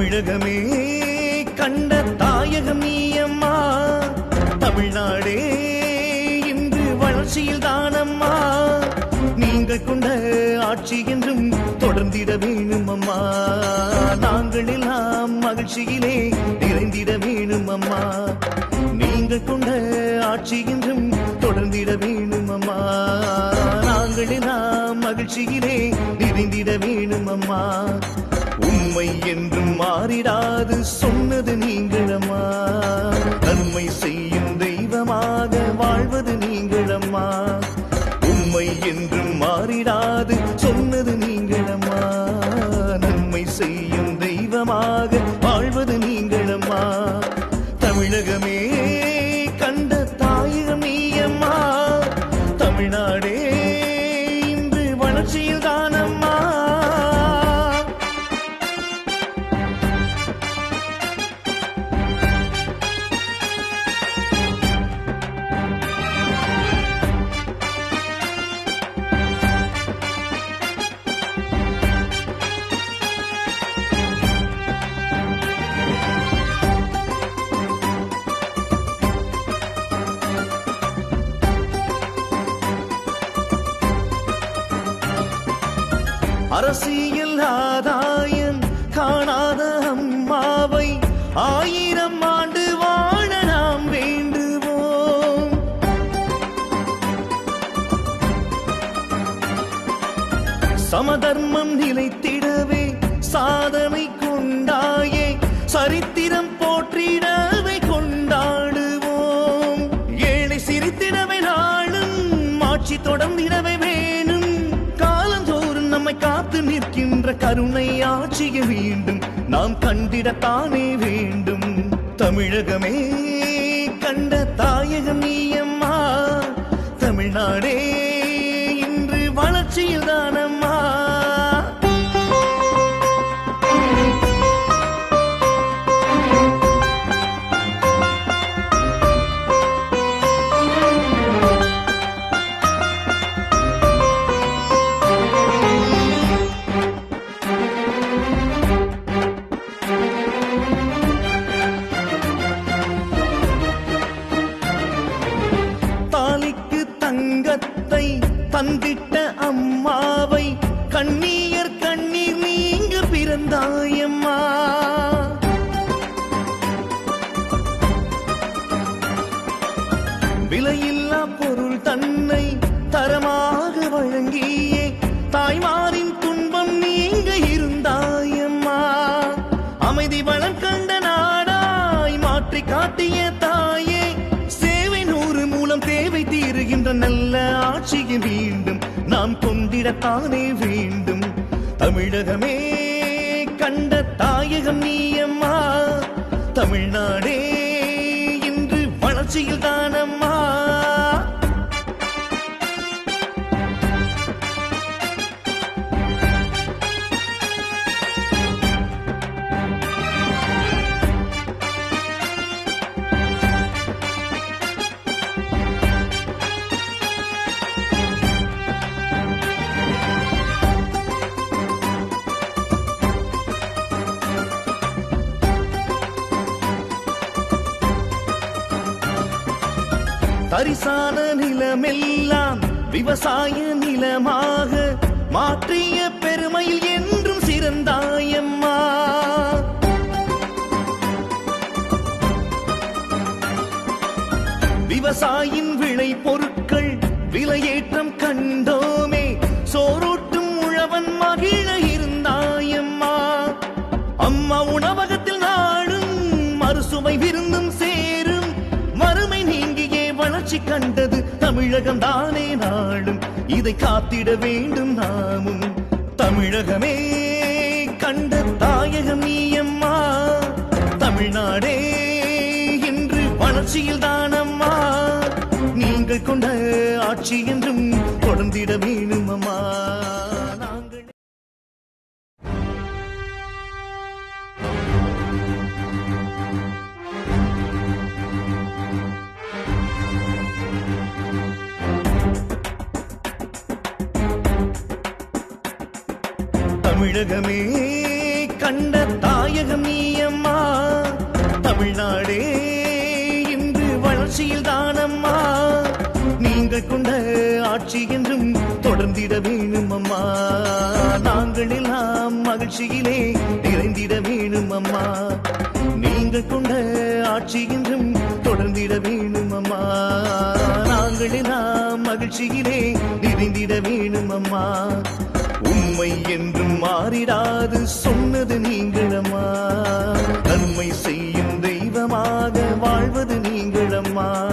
தமிழகமே கண்ட தாயகம் நீயம்மா தமிழ்நாடே இன்று வளர்ச்சியில் தானம்மா நீங்கள் கொண்ட ஆட்சி என்றும் தொடர்ந்திட வேணும் அம்மா. நாங்கள் எல்லாம் மகிழ்ச்சியிலே நிறைந்திட வேணும் அம்மா. நீங்கள் கொண்ட ஆட்சி என்றும் தொடர்ந்திட வேணும் அம்மா. நாங்கள் எல்லாம் மகிழ்ச்சியிலே நிறைந்திட வேணும் அம்மா. உண்மை என்றும் மாறிடாது சொன்னது நீங்களம்மா. நன்மை செய்யும் தெய்வமாக வாழ்வது நீங்களம்மா. உண்மை என்றும் மாறிடாது சொன்னது நீங்களம்மா. நன்மை செய்யும் தெய்வமாக வாழ்வது நீங்களம்மா. தமிழகமே கண்ட தாயகம் நீயம்மா. தமிழ்நாடே அரசியல் ஆதாயம் காணாத அம்மாவை ஆயிரம் ஆண்டு வாழ நாம் வேண்டுவோம். சமதர்மம் நிலைத்திடவே சாதனை கொண்டாயே சரித்திரம் போற்றிடவே கொண்டாடுவோம். ஏழை சிரித்திடவே நாளும் ஆட்சி தொடர்ந்திடவே கருணை ஆட்சிய வேண்டும். நாம் கண்டிடத்தானே வேண்டும். தமிழகமே கண்ட தாயகம் நீயம்மா தமிழ்நாடே இன்று வளர்ச்சியில் தானம் தந்திட்ட அம்மாவை கண்ணீர் கண்ணீர் நீங்க பிறந்தாயம்மா விலையில்லா பொருள் தன்னை தரமாக வழங்கியே தாய்மாரின் துன்பம் நீங்க இருந்தாயம்மா அமைதி வளம் கண்ட நாடாய் மாற்றி காட்டிய தாயே சேவை நூறு மூலம் தேவை தீருகின்ற நல்ல ஆட்சியை மீண்டும் நாம் கொண்டிடத்தானே வேண்டும். தமிழகமே கண்ட தாயகம் நீயம்மா தமிழ்நாடே இன்று வளர்ச்சியில் அரிசான நிலமெல்லாம் விவசாய நிலமாக மாற்றிய பெருமையில் என்றும் சிறந்தாயம்மா. விவசாயின் விளை பொருட்கள் விலையேற்றம் கண்டோமே சோறூட்டும் உழவன் மகிழ இருந்தாயம்மா. அம்மா உணவகத்தில் கண்டது தமிழகம் தானே நாடும். இதை காத்திட வேண்டும் நாமும். தமிழகமே கண்ட தாயகம் நீயம்மா தமிழ்நாடே இன்று வளர்ச்சியில் தானம்மா நீங்கள் கொண்ட ஆட்சி என்றும் தொடர்ந்திட வேணும் அம்மா. தமிழகமே கண்ட தாய தாயகம் நீ அம்மா தமிழ்நாடே இன்று வளர்ச்சியில் தானம்மா. நீங்கள் கொண்ட ஆட்சி என்றும் தொடர்ந்திட வேணும் அம்மா நாங்கள் எல்லாம் மகிழ்ச்சியிலே நிறைந்திட வேணும் அம்மா நீங்கள் கொண்ட ஆட்சி என்றும் தொடர்ந்திட வேணும் அம்மா நாங்கள் எல்லாம் மகிழ்ச்சியிலே நிறைந்திட வேணும் அம்மா உண்மை என்றும் மாறிடாது சொன்னது நீங்களம்மா. நன்மை செய்யும் தெய்வமாக வாழ்வது நீங்களம்மா.